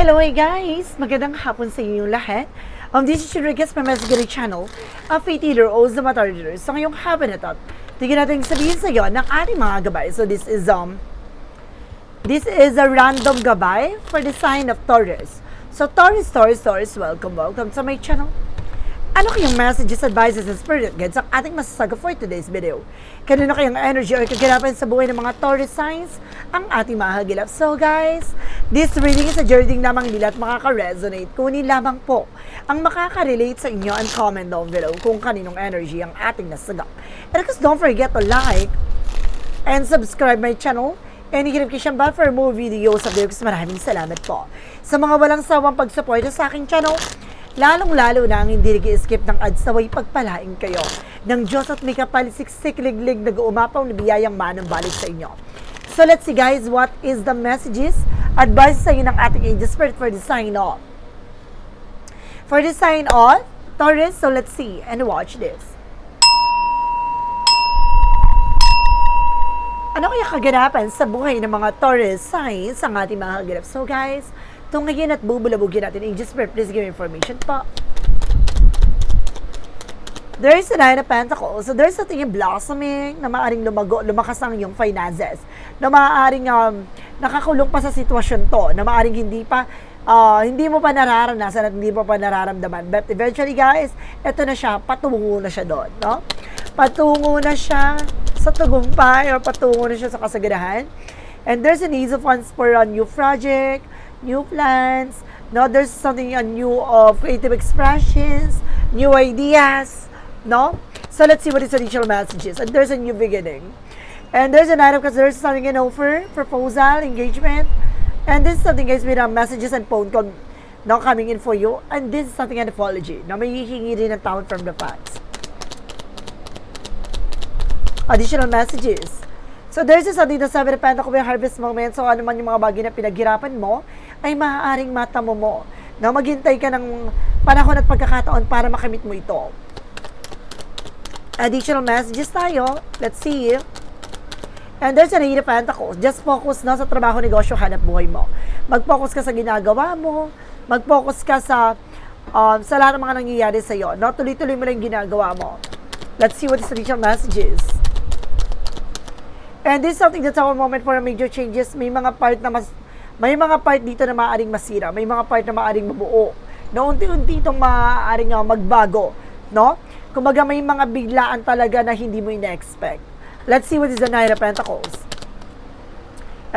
Hello guys! Magandang hapon sa inyong lahat. Um, this is Rodriguez from Mesgari Channel, a faith healer o the Matar Sa ngayong hapon na to, tignan natin sabihin sa iyo ng ating mga gabay. So this is um this is a random gabay for the sign of Taurus. So Taurus, Taurus, Taurus, welcome, welcome to my channel. Ano kayong messages, advices, and spirit guides ang ating masasaga for today's video? Kanino kayang energy or kaganapan sa buhay ng mga Taurus signs ang ating mahagilap? So guys, this reading is a journey lamang nila at makaka-resonate. Kunin lamang po ang makaka-relate sa inyo and comment down below kung kaninong energy ang ating nasagap. And of don't forget to like and subscribe my channel and hihirap kayo siyang bell for more videos of videos. Maraming salamat po. Sa mga walang sawang pagsuporta sa aking channel, lalong-lalo na ang hindi nag-skip ng ads naway pagpalain kayo ng Diyos at may kapalisik liglig nag-uumapaw na biyayang manang balik sa inyo. So let's see guys, what is the messages, advice sa inyo ng ating angel spirit for the sign off. For the sign off, Taurus, so let's see and watch this. Ano kaya kaganapan sa buhay ng mga Taurus signs ang ating mga kaganap? So guys, tunghayin at bubulabugin natin. Angel Spirit, please give information po. There is a Nine of Pentacles. So there's something in blossoming na maaaring lumago, lumakas ang iyong finances. Na maaaring um, nakakulong pa sa sitwasyon to. Na maaaring hindi pa ah, hindi mo pa nararanasan at hindi mo pa nararamdaman. But eventually guys, eto na siya, patungo na siya doon. No? Patungo na siya sa tagumpay or patungo na siya sa kasaganahan. And there's an ease of funds for a new project, new plans, no? There's something new of creative expressions, new ideas, no? So let's see what is initial messages. And there's a new beginning. And there's an item because there's something an offer, proposal, engagement. And this is something guys with uh, messages and phone call no coming in for you. And this is something an apology na may hihingi rin ng tawad from the fans additional messages. So there's just something na sabi na Pentacle may harvest moment. So ano man yung mga bagay na pinaghirapan mo, ay maaaring matamo mo. Na maghintay ka ng panahon at pagkakataon para makamit mo ito. Additional messages tayo. Let's see. And there's an Eight of Pentacles. Just focus na sa trabaho, negosyo, hanap buhay mo. Mag-focus ka sa ginagawa mo. Mag-focus ka sa um, sa lahat ng mga nangyayari sa iyo. No? Tuloy-tuloy mo lang ginagawa mo. Let's see what is the additional messages. And this is something that's our moment for a major changes. May mga part na mas may mga part dito na maaaring masira, may mga part na maaaring mabuo. Na unti-unti itong maaaring uh, magbago, no? Kumbaga may mga biglaan talaga na hindi mo ina-expect. Let's see what is the Nine of Pentacles.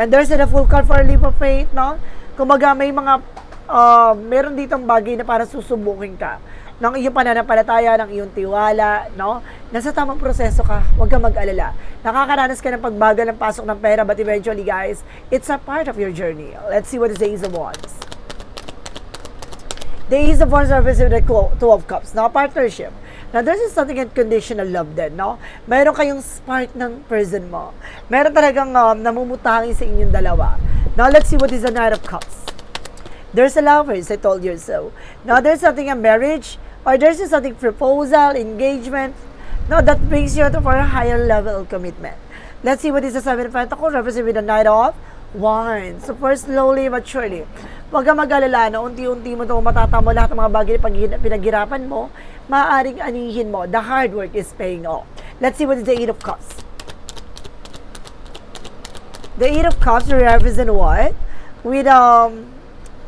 And there's a full card for a leap of faith, no? Kumbaga may mga uh, meron ditong bagay na para susubukin ka ng iyong pananampalataya, ng iyong tiwala, no? Nasa tamang proseso ka, huwag kang mag-alala. Nakakaranas ka ng pagbagal ng pasok ng pera, but eventually, guys, it's a part of your journey. Let's see what is the Ace of Wands. The Ace of Wands represents the Two of Cups, no? Partnership. Now, there's is something unconditional love din, no? Meron kayong spark ng person mo. Meron talagang um, namumutangin sa inyong dalawa. Now, let's see what is the Knight of Cups. There's a lovers, I told you so. Now, there's something a marriage, or there's something proposal, engagement, no, that brings you to for a higher level commitment. Let's see what is the Seven of Pentacles, represented with the Knight of Wands. So, first, slowly but surely. Huwag kang mag-alala na unti-unti mo ito matatamo lahat ng mga bagay na pinaghirapan mo, maaaring anihin mo. The hard work is paying off. Let's see what is the Eight of Cups. The Eight of Cups represent what? With um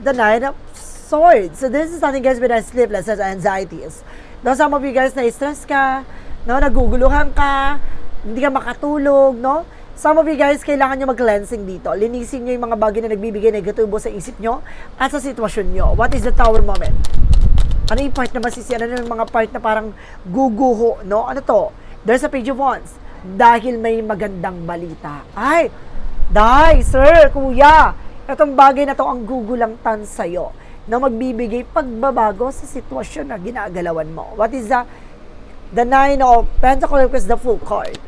the Nine of Swords. So this is something guys with a sleepless and anxieties. No, some of you guys na-stress ka, no, naguguluhan ka, hindi ka makatulog, no? Some of you guys, kailangan nyo mag-cleansing dito. Linisin nyo yung mga bagay na nagbibigay negatibo sa isip nyo at sa sitwasyon nyo. What is the tower moment? Ano yung part na masisiyan? Ano yung mga part na parang guguho, no? Ano to? There's a page of wands. Dahil may magandang balita. Ay, Day, sir, kuya, itong bagay na to ang gugulantan sa'yo na magbibigay pagbabago sa sitwasyon na ginagalawan mo. What is the the nine of pentacles is the full card.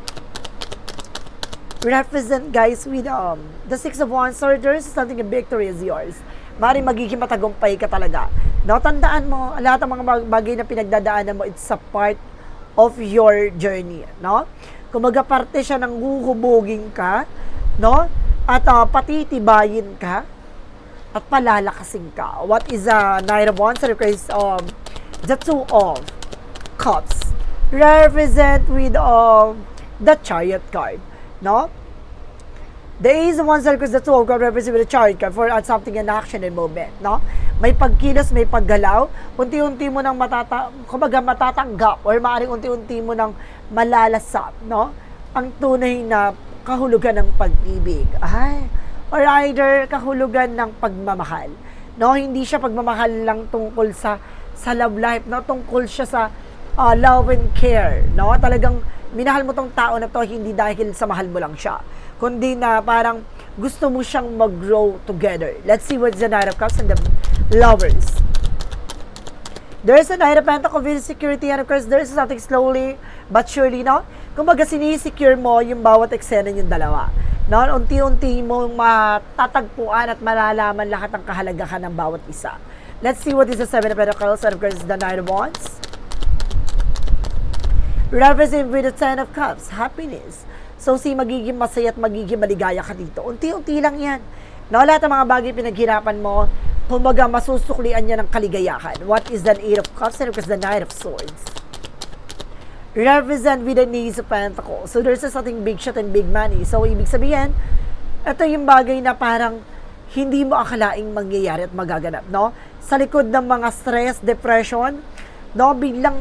Represent guys with um the six of wands or there's something a victory is yours. Mari magiging matagumpay ka talaga. No, tandaan mo, lahat ng mga bag- bagay na pinagdadaanan mo, it's a part of your journey, no? Kumaga parte siya ng huhubugin ka, no? At uh, patitibayin ka at palalakasin ka. What is a Knight of Wands? Requires um, the Two of Cups. Represent with um, the Chariot card. No? The Ace of Wands requires the Two of Cups represent with the Chariot card for uh, something in action and movement. No? May pagkilos, may paggalaw. Unti-unti mo nang matata kumbaga matatanggap or maaaring unti-unti mo nang malalasap. No? Ang tunay na kahulugan ng pag-ibig. Ay, or either kahulugan ng pagmamahal. No, hindi siya pagmamahal lang tungkol sa sa love life, no, tungkol siya sa uh, love and care, no? Talagang minahal mo tong tao na to hindi dahil sa mahal mo lang siya, kundi na parang gusto mo siyang mag-grow together. Let's see what's the Knight of Cups and the Lovers. There's a Knight of Pentacles with security and of course there's something slowly but surely, no? Kumbaga sinisecure mo yung bawat eksena yung dalawa. No? Unti-unti mong matatagpuan at malalaman lahat ng kahalagahan ng bawat isa. Let's see what is the Seven of Pentacles and of course the Nine of Wands. Represent with the Ten of Cups, happiness. So si magiging masaya at magiging maligaya ka dito. Unti-unti lang yan. No, lahat ng mga bagay pinaghirapan mo, kumbaga masusuklian niya ng kaligayahan. What is the Eight of Cups and of course the Knight of Swords? represent with the Knees of Pentacles. So there's a something big shot and big money. So ibig sabihin, ito yung bagay na parang hindi mo akalaing mangyayari at magaganap, no? Sa likod ng mga stress, depression, no, biglang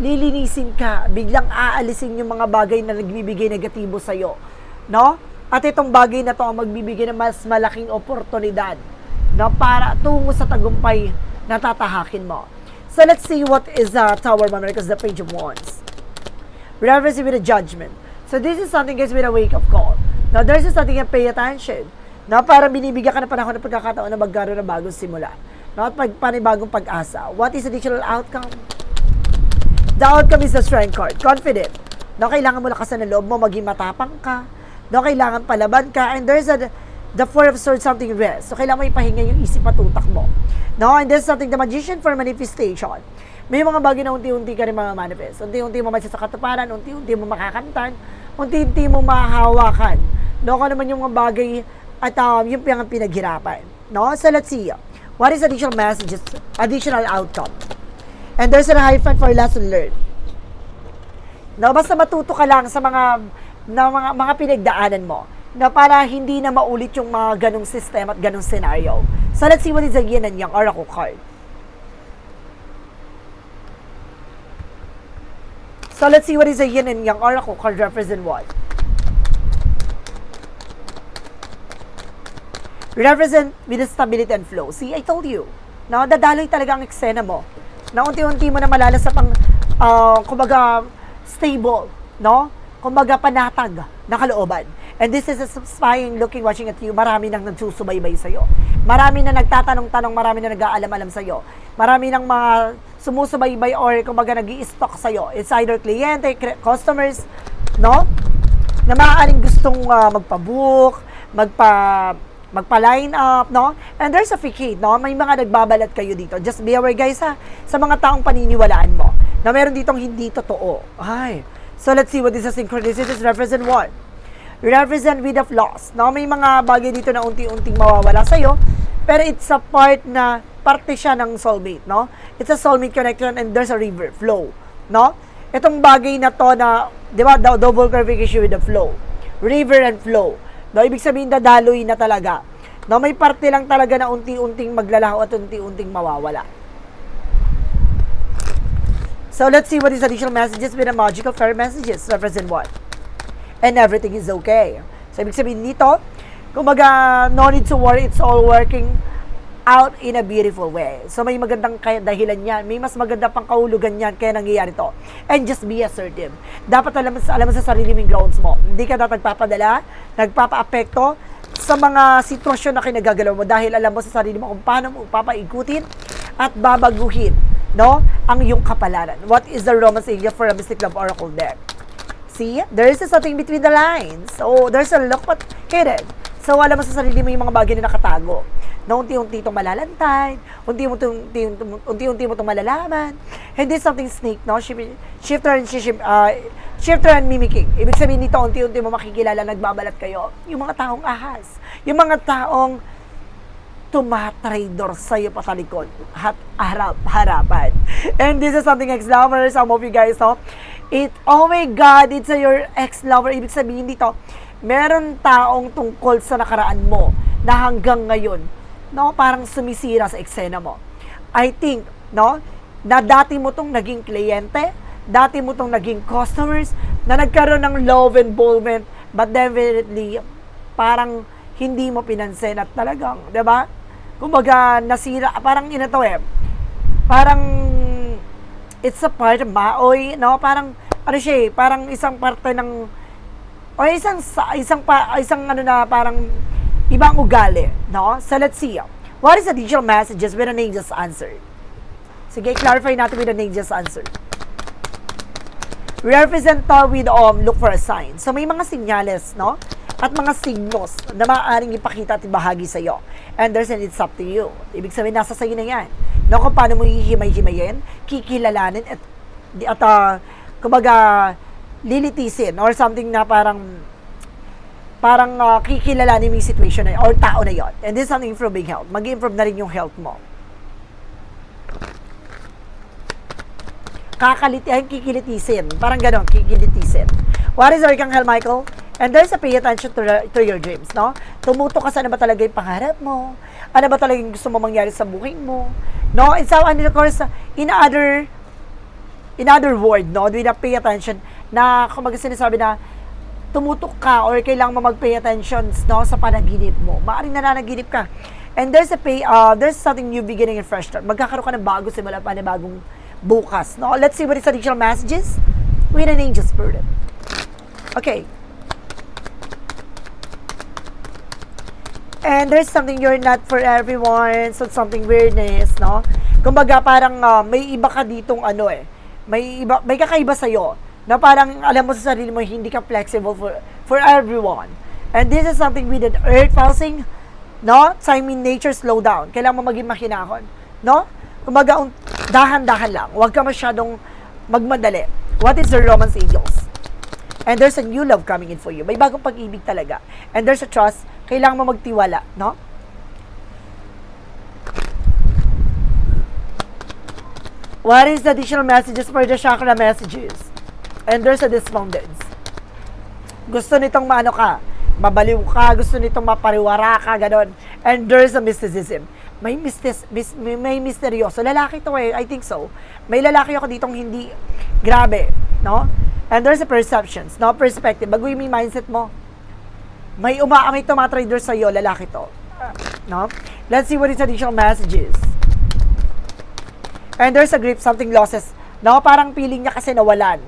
lilinisin ka, biglang aalisin yung mga bagay na nagbibigay negatibo sa iyo, no? At itong bagay na to ang magbibigay ng mas malaking oportunidad, no, para tungo sa tagumpay na tatahakin mo. So let's see what is the Tower Monarch because the Page of Wands reference with a judgment. So this is something guys with a wake-up call. Now there's just something na pay attention. Na para binibigyan ka ng panahon ng pagkakataon na magkaroon ng bagong simula. No, at pag, panibagong pag-asa. What is additional outcome? Outcome is the strength card. Confident. No, kailangan mo lakasan ng loob mo, maging matapang ka. No, kailangan palaban ka. And there's a, the four of swords, something rest. So, kailangan mo ipahinga yung isip at utak mo. No, and there's something, the magician for manifestation may mga bagay na unti-unti ka rin mga manifest. Unti-unti mo sa katuparan, unti-unti mo makakamtan, unti-unti mo mahahawakan. No, kung naman yung mga bagay at um, yung pinaghirapan. No? So let's see. What is additional messages, additional outcome? And there's a five for lesson learned. No, basta matuto ka lang sa mga na mga, mga pinagdaanan mo na para hindi na maulit yung mga ganong system at ganong scenario. So let's see what is the and yang oracle card. So let's see what is a yin and yang oracle card represent what? Represent with the stability and flow. See, I told you. No, dadaloy talaga ang eksena mo. Na unti-unti mo na malalasap ang, uh, kumbaga, stable. No? Kumbaga, panatag na kalooban. And this is a spying, looking, watching at you. Marami nang nagsusubaybay sa'yo. Marami na nagtatanong-tanong, marami na nag-aalam-alam sa'yo. Marami nang mga sumusubaybay or kumbaga nag stock sa'yo. It's either kliyente, customers, no? Na maaaring gustong uh, magpa-book, magpa magpa-line up, no? And there's a facade, no? May mga nagbabalat kayo dito. Just be aware, guys, ha? Sa mga taong paniniwalaan mo na meron ditong hindi totoo. Ay. So, let's see what is synchronicities represent what? Represent with of loss. No? May mga bagay dito na unti-unting mawawala sa'yo. Pero it's a part na parte siya ng soulmate, no? It's a soulmate connection and there's a river flow, no? Itong bagay na to na, di ba, double clarification with the flow. River and flow. No, ibig sabihin dadaloy na talaga. No, may parte lang talaga na unti-unting maglalaho at unti-unting mawawala. So let's see what is additional messages with the magical fairy messages represent what? And everything is okay. So ibig sabihin nito, kumbaga, no need to worry, it's all working out in a beautiful way. So may magandang kaya dahilan yan. May mas maganda pang kahulugan yan kaya nangyayari to. And just be assertive. Dapat alam, alam sa sarili mong grounds mo. Hindi ka dapat nagpapadala, nagpapa-apekto sa mga sitwasyon na kinagagalaw mo dahil alam mo sa sarili mo kung paano mo papaikutin at babaguhin no ang iyong kapalaran. What is the romance area for a Mystic Love Oracle deck? See, there is something between the lines. So, there's a look but hidden. So, alam mo sa sarili mo yung mga bagay na nakatago na unti-unti itong malalantay, unti-unti mo itong malalaman. Hindi something snake, no? Shifter and shift, uh, shifter and mimicking. Ibig sabihin nito, unti-unti mo makikilala, nagbabalat kayo. Yung mga taong ahas. Yung mga taong tumatraidor sa'yo patalikod at harap harapan. And this is something ex-lover, some of you guys, no? It, oh my God, it's your ex-lover. Ibig sabihin dito, meron taong tungkol sa nakaraan mo na hanggang ngayon, no, parang sumisira sa eksena mo. I think, no, na dati mo tong naging kliyente, dati mo tong naging customers, na nagkaroon ng love involvement, but definitely, parang hindi mo pinansin at talagang, 'di ba? Kumbaga nasira, parang ina to eh. Parang it's a part of maoy, no? Parang ano siya eh, parang isang parte ng o isang sa- isang pa, isang ano na parang ibang ugali, no? So let's see. What is the digital messages with an angel's answer? Sige, clarify natin with an angel's answer. Represent with um, look for a sign. So may mga sinyales, no? At mga signos na maaaring ipakita at ibahagi sa iyo. And there's and it's up to you. Ibig sabihin, nasa sa'yo na yan. No, kung paano mo hihimay-himayin, kikilalanin at, at uh, kumbaga, lilitisin or something na parang parang uh, kikilalanin mo yung situation na yun, or tao na yon. And this is an improving health. Mag-improve na rin yung health mo. kakalitihan, kikilitisin. Parang ganon, kikilitisin. What is Archangel Michael? And there's a pay attention to, to your dreams, no? Tumuto ka sa ano ba talaga yung pangarap mo? Ano ba talaga yung gusto mo mangyari sa buhay mo? No? And so, and of course, in other in other word, no, do na pay attention na kumaga sinasabi na tumutok ka or kailangan mo mag-pay attention no, sa panaginip mo. Maaring nananaginip ka. And there's a pay, uh, there's something new beginning and fresh start. Magkakaroon ka ng bago simula pa na bagong bukas. No? Let's see what is additional messages with an angel spirit. Okay. And there's something you're not for everyone, so something weirdness, no? Kumbaga parang uh, may iba ka ditong ano eh. May iba may kakaiba sa na parang alam mo sa sarili mo hindi ka flexible for for everyone. And this is something with an earth pulsing, no? Time in nature slow down. Kailangan mo maging makinahon, no? Kumbaga un- dahan-dahan lang. Huwag ka masyadong magmadali. What is the romance angels? And there's a new love coming in for you. May bagong pag-ibig talaga. And there's a trust. Kailangan mo magtiwala, no? What is the additional messages for the chakra messages? And there's a despondence. Gusto nitong maano ka, mabaliw ka, gusto nitong mapariwara ka, ganon. And there's a mysticism. May, mistis, mis, may, may misteryoso. Lalaki to eh, I think so. May lalaki ako ditong hindi, grabe, no? And there's a perceptions, no? Perspective. Mo yung mindset mo. May uma, may tumatrader sa'yo, lalaki to. No? Let's see what is additional messages. And there's a grip, something losses. No, parang feeling niya kasi nawalan.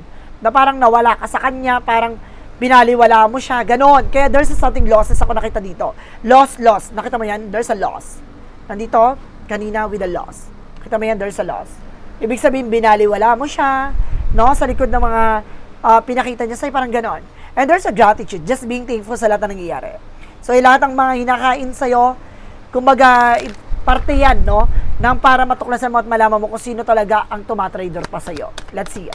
Na parang nawala ka sa kanya, parang binaliwala mo siya, ganon. Kaya there's a something losses ako nakita dito. Loss, loss. Nakita mo yan? There's a loss. Nandito, kanina with a loss. Nakita mo yan? There's a loss. Ibig sabihin, binaliwala mo siya, no? Sa likod ng mga ah, pinakita niya sa'yo, parang ganon. And there's a gratitude, just being thankful sa lahat na nangyayari. So, yung lahat ng mga hinakain sa'yo, kumbaga, parte yan, no? Nang para matuklasan mo at malaman mo kung sino talaga ang tumatrader pa sa'yo. Let's see.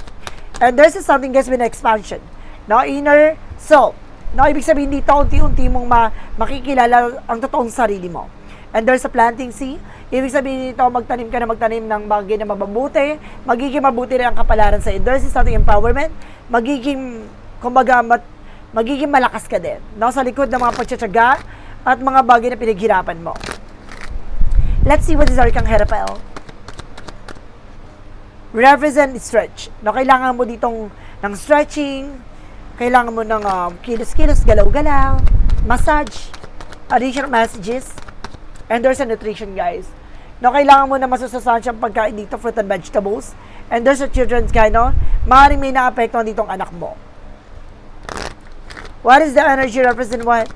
And there's something guys with an expansion. No? Inner self. No? Ibig sabihin dito, unti-unti mong ma- makikilala ang totoong sarili mo. And there's a planting seed. Ibig sabihin dito, magtanim ka na magtanim ng bagay na mababuti. Magiging mabuti rin ang kapalaran sa'yo. There's is something empowerment. Magiging, kumbaga, mat, magiging malakas ka din. No? Sa likod ng mga pagtsatsaga at mga bagay na pinaghirapan mo. Let's see what is our kang Herapel. Represent stretch. No, kailangan mo ditong ng stretching, kailangan mo ng um, kilos-kilos, galaw-galaw, massage, additional messages, and there's a nutrition, guys. No, kailangan mo na masusustahan siyang pagkain dito, fruit and vegetables. And there's a children's guide, no? Maaaring may naapektuhan ditong anak mo. What is the energy represent what?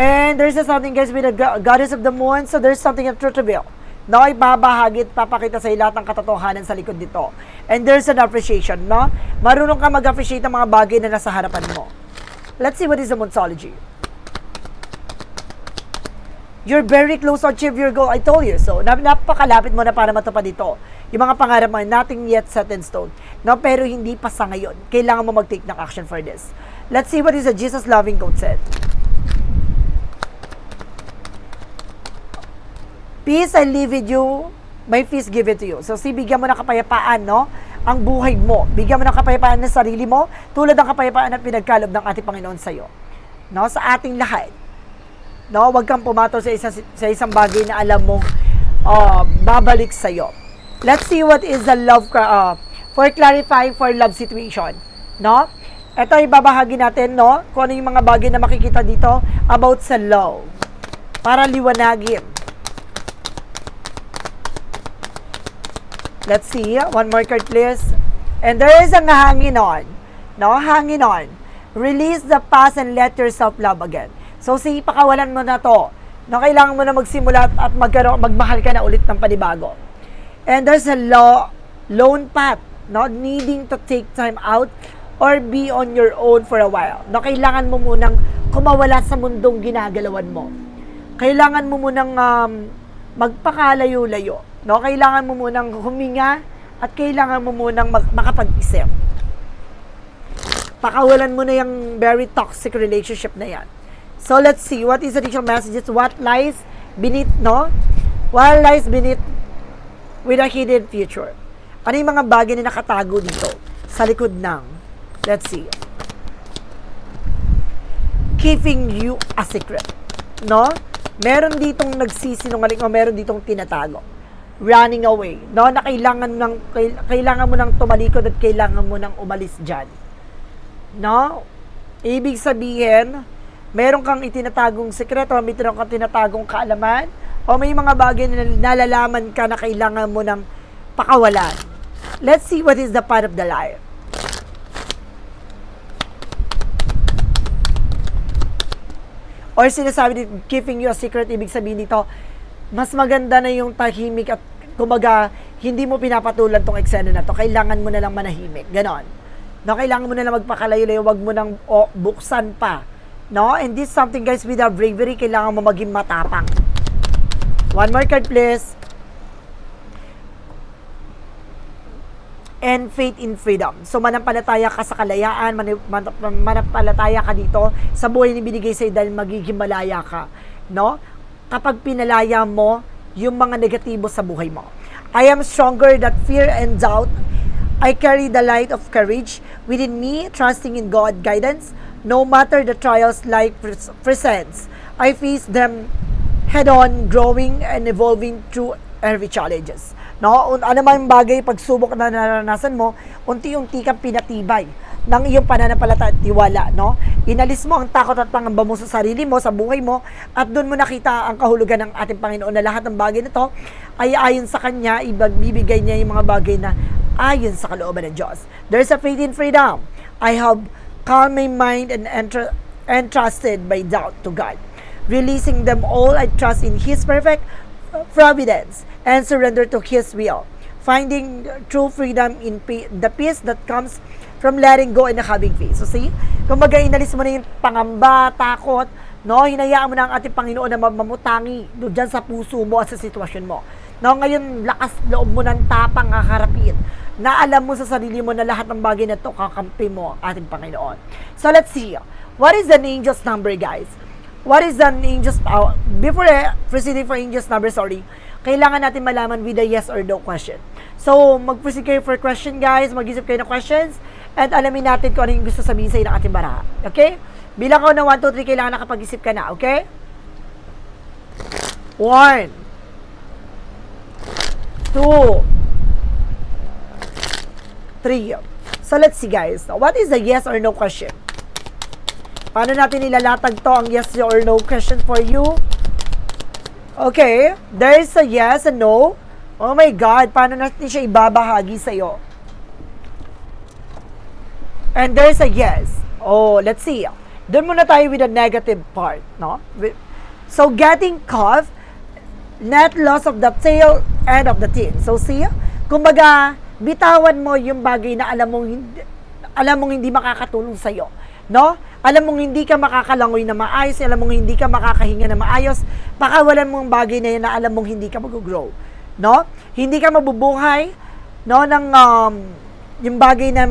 And there's a something guys with the go- goddess of the moon. So there's something of truth reveal. No, ibabahagi at papakita sa lahat ng katotohanan sa likod nito. And there's an appreciation, no? Marunong ka mag-appreciate ng mga bagay na nasa harapan mo. Let's see what is the Monsology. You're very close to achieve your goal. I told you so. Nap- napakalapit mo na para matupad ito. Yung mga pangarap mo, nothing yet set in stone. No, pero hindi pa sa ngayon. Kailangan mo mag-take ng action for this. Let's see what is the Jesus loving quote said. Peace I leave with you, my peace give it to you. So, si bigyan mo ng kapayapaan, no? Ang buhay mo. Bigyan mo ng kapayapaan ng sarili mo, tulad ng kapayapaan na pinagkalob ng ating Panginoon sa iyo. No? Sa ating lahat. No? Huwag kang pumato sa isang, sa isang bagay na alam mo uh, babalik sa iyo. Let's see what is the love uh, for clarifying for love situation. No? Ito ay babahagi natin, no? Kung ano yung mga bagay na makikita dito about sa love. Para liwanagin. Let's see. One more card, please. And there is ang hangin on. No? Hangin on. Release the past and let yourself love again. So, si pakawalan mo na to. No, kailangan mo na magsimula at, magkaroon, magmahal ka na ulit ng panibago. And there's a law, lone path, no? Needing to take time out or be on your own for a while. No, kailangan mo munang kumawala sa mundong ginagalawan mo. Kailangan mo munang um, magpakalayo-layo. No, kailangan mo munang huminga at kailangan mo munang mag- makapag-isip. Pakawalan mo na yung very toxic relationship na yan. So let's see what is the additional messages what lies beneath no what lies beneath with a hidden future. Ano yung mga bagay na nakatago dito sa likod ng let's see keeping you a secret. No? Meron ditong nagsisinungaling o meron ditong tinatago. Running away. No? Na kailangan, ng, kailangan mo nang tumalikod at kailangan mo nang umalis dyan. No? Ibig sabihin, meron kang itinatagong sekreto, may meron kang tinatagong kaalaman, o may mga bagay na nalalaman ka na kailangan mo nang pakawalan. Let's see what is the part of the life. Or sinasabi dito, keeping you a secret, ibig sabihin dito, mas maganda na yung tahimik at kumaga, hindi mo pinapatulan tong eksena na to, kailangan mo na lang manahimik. Ganon. No, kailangan mo na lang magpakalayo-layo, wag mo nang oh, buksan pa. No? And this something guys with our bravery, kailangan mo maging matapang. One more card please. And faith in freedom. So manampalataya ka sa kalayaan, manampalataya ka dito sa buhay na binigay sa'yo dahil magiging malaya ka. No? Kapag pinalaya mo yung mga negatibo sa buhay mo. I am stronger that fear and doubt. I carry the light of courage within me, trusting in God guidance. No matter the trials life pres- presents, I face them head on, growing and evolving through every challenges. No? Ano man bagay, pagsubok na naranasan mo, unti-unti kang pinatibay ng iyong pananampalataya at tiwala, no? Inalis mo ang takot at pangamba mo sa sarili mo, sa buhay mo, at doon mo nakita ang kahulugan ng ating Panginoon na lahat ng bagay na to ay ayon sa Kanya, ibibigay niya yung mga bagay na ayon sa kalooban ng Diyos. There's a faith in freedom. I have calmed my mind and entr- entrusted by doubt to God. Releasing them all, I trust in His perfect providence and surrender to His will. Finding true freedom in the peace that comes from letting go and having faith. So see, kumbaga inalis mo na yung pangamba, takot, no? Hinayaan mo na ang ating Panginoon na mamutangi doon sa puso mo at sa sitwasyon mo. No, ngayon, lakas loob mo ng tapang haharapin na alam mo sa sarili mo na lahat ng bagay na to kakampi mo ating Panginoon. So let's see. What is the angel's number, guys? What is the angel's uh, before eh, proceeding for angel's number, sorry, kailangan natin malaman with a yes or no question. So, mag-proceed kayo for question, guys. Mag-isip kayo ng questions and alamin natin kung ano yung gusto sabihin sa ng ating baraha. Okay? Bilang ko na 1, 2, 3, kailangan nakapag-isip ka na. Okay? 1 2 3 So, let's see, guys. What is the yes or no question? Paano natin ilalatag to ang yes or no question for you? Okay, there is a yes and no. Oh my God, paano natin siya ibabahagi sa'yo? And there's a yes. Oh, let's see. Doon muna tayo with the negative part, no? So, getting caught, net loss of the tail end of the thing. So, see? Kumbaga, bitawan mo yung bagay na alam mong hindi, alam mong hindi makakatulong sa'yo. No? Alam mong hindi ka makakalangoy na maayos, alam mong hindi ka makakahinga na maayos, pakawalan mo ang bagay na yan na alam mong hindi ka mag-grow. No? Hindi ka mabubuhay, no, ng um, yung bagay na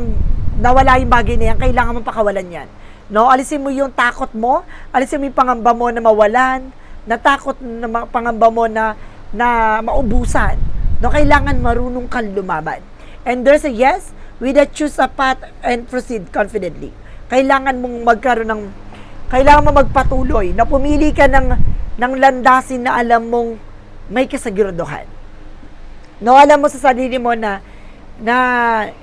nawala yung bagay na yan, kailangan mo pakawalan yan. No, alisin mo yung takot mo, alisin mo yung pangamba mo na mawalan, natakot na pangamba mo na na maubusan. No, kailangan marunong kang lumaban. And there's a yes, with a choose a path and proceed confidently. Kailangan mong magkaroon ng kailangan mo magpatuloy na pumili ka ng ng landasin na alam mong may kasaguraduhan. No, alam mo sa sarili mo na na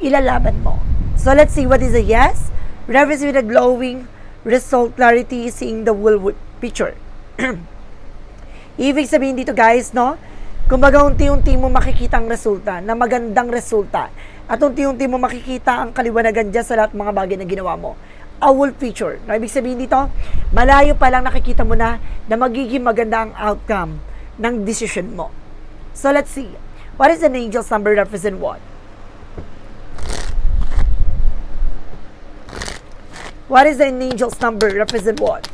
ilalaban mo. So let's see what is a yes. Reference with a glowing result clarity seeing the whole picture. Ibig sabihin dito guys, no? Kumbaga unti-unti mo makikita ang resulta, na magandang resulta. At unti-unti mo makikita ang kaliwanagan dyan sa lahat mga bagay na ginawa mo. A whole picture. No, ibig sabihin dito, malayo pa lang nakikita mo na na magiging maganda ang outcome ng decision mo. So let's see. What is an angel's number represent what? What is an angel's number represent what?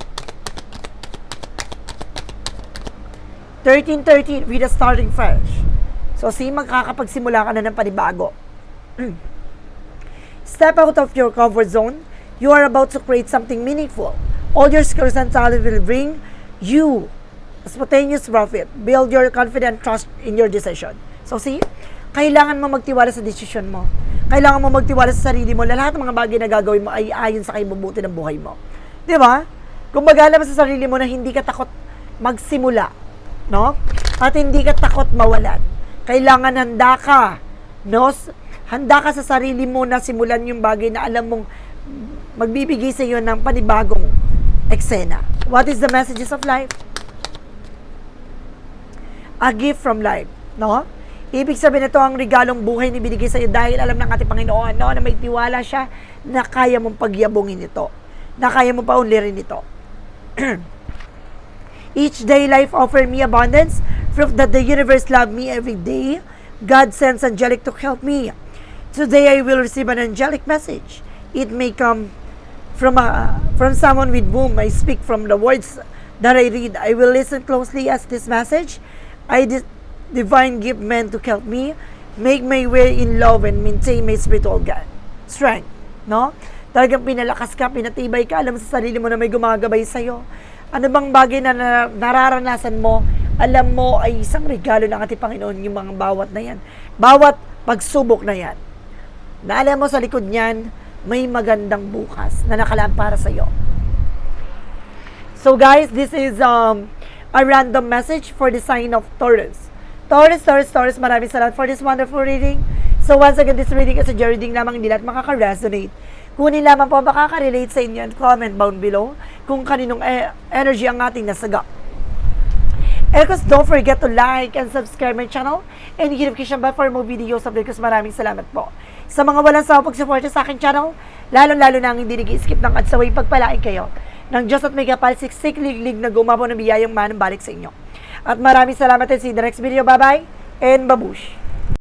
1313 with a starting fresh. So, see, magkakapagsimula ka na ng panibago. Step out of your comfort zone. You are about to create something meaningful. All your skills and talent will bring you spontaneous profit. Build your confident trust in your decision. So, see, kailangan mo magtiwala sa decision mo. Kailangan mo magtiwala sa sarili mo lahat ng mga bagay na gagawin mo ay ayon sa kaibubuti ng buhay mo. Di ba? Kung mag-alam sa sarili mo na hindi ka takot magsimula, no? At hindi ka takot mawalan. Kailangan handa ka, no? Handa ka sa sarili mo na simulan yung bagay na alam mong magbibigay sa iyo ng panibagong eksena. What is the messages of life? A gift from life, no? Ibig sabihin nito ang regalong buhay ni binigay sa iyo dahil alam ng ating Panginoon no, na may tiwala siya na kaya mong pagyabungin ito. Na kaya mong paunlirin ito. Each day life offer me abundance, proof that the universe love me every day. God sends angelic to help me. Today I will receive an angelic message. It may come from a, from someone with whom I speak from the words that I read. I will listen closely as this message. I di- divine gift meant to help me make my way in love and maintain my spiritual God. Strength, no? Talagang pinalakas ka, pinatibay ka, alam sa sarili mo na may gumagabay sa'yo. Ano bang bagay na, na nararanasan mo, alam mo ay isang regalo ng ating Panginoon yung mga bawat na yan. Bawat pagsubok na yan. Na alam mo sa likod niyan, may magandang bukas na nakalaan para sa'yo. So guys, this is um, a random message for the sign of Taurus. Taurus, Taurus, Taurus, maraming salamat for this wonderful reading. So once again, this reading is a reading lamang hindi lahat makaka-resonate. Kunin lamang po makaka-relate sa inyo and comment down below kung kaninong e- energy ang ating nasaga. And of don't forget to like and subscribe my channel and hit notification bell for more videos update ko. Maraming salamat po. Sa mga walang sawa pag-support sa aking channel, lalong-lalo na ang hindi nag-skip ng ads away, pagpalain kayo ng Diyos at may kapal siksik liglig na gumapo ng biyayang manang balik sa inyo. At maraming salamat and see you the next video. Bye-bye and babush!